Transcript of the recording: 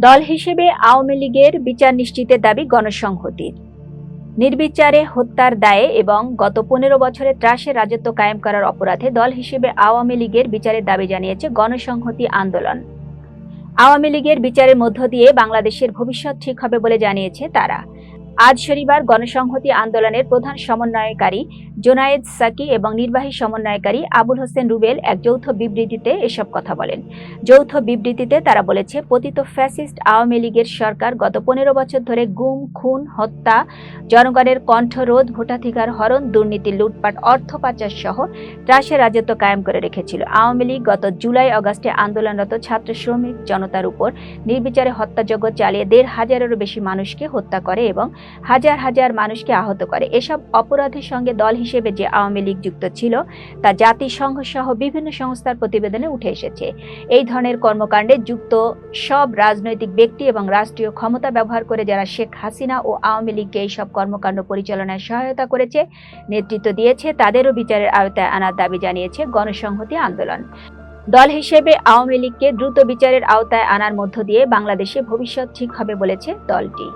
দল হিসেবে আওয়ামী লীগের বিচার নিশ্চিতের দাবি গণসংহতির। নির্বিচারে হত্যার দায়ে এবং গত পনেরো বছরে ত্রাসের রাজত্ব কায়েম করার অপরাধে দল হিসেবে আওয়ামী লীগের বিচারের দাবি জানিয়েছে গণসংহতি আন্দোলন। আওয়ামী লীগের বিচারের মধ্য দিয়ে বাংলাদেশের ভবিষ্যৎ ঠিক হবে বলে জানিয়েছে তারা। আজ শনিবার গণসংহতি আন্দোলনের প্রধান সমন্বয়কারী জোনায়েদ সাকি এবং নির্বাহী সমন্বয়কারী আবুল হোসেন রুবেল এক যৌথ বিবৃতিতে এসব কথা বলেন। যৌথ বিবৃতিতে তারা বলেছে, পতিত ফ্যাসিস্ট আওয়ামী লীগের সরকার গত পনেরো বছর ধরে গুম, খুন, হত্যা, জনগণের কণ্ঠরোধ, ভোটাধিকার হরণ, দুর্নীতি, লুটপাট, অর্থ পাচার সহ ত্রাসের রাজত্ব কায়েম করে রেখেছিল। আওয়ামী লীগ গত জুলাই অগস্টে আন্দোলনরত ছাত্র শ্রমিক জনতার উপর নির্বিচারে হত্যাযজ্ঞ চালিয়ে দেড় হাজারেরও বেশি মানুষকে হত্যা করে এবং হাজার হাজার মানুষকে আহত করে। এসব অপরাধের সঙ্গে দল হিসেবে যে আওয়ামী লীগ যুক্ত ছিল, তা জাতিসংঘ সহ বিভিন্ন সংস্থার প্রতিবেদনে উঠে এসেছে। এই ধরনের কর্মকাণ্ডে যুক্ত সব রাজনৈতিক ব্যক্তি এবং রাষ্ট্রীয় ক্ষমতা ব্যবহার করে যারা শেখ হাসিনা ও আওয়ামী লীগকে এইসব কর্মকাণ্ড পরিচালনায় সহায়তা করেছে, নেতৃত্ব দিয়েছে, তাদেরও বিচারের আওতায় আনার দাবি জানিয়েছে গণসংহতি আন্দোলন। দল হিসেবে আওয়ামী লীগকে দ্রুত বিচারের আওতায় আনার মধ্য দিয়ে বাংলাদেশে ভবিষ্যৎ ঠিক হবে বলেছে দলটি।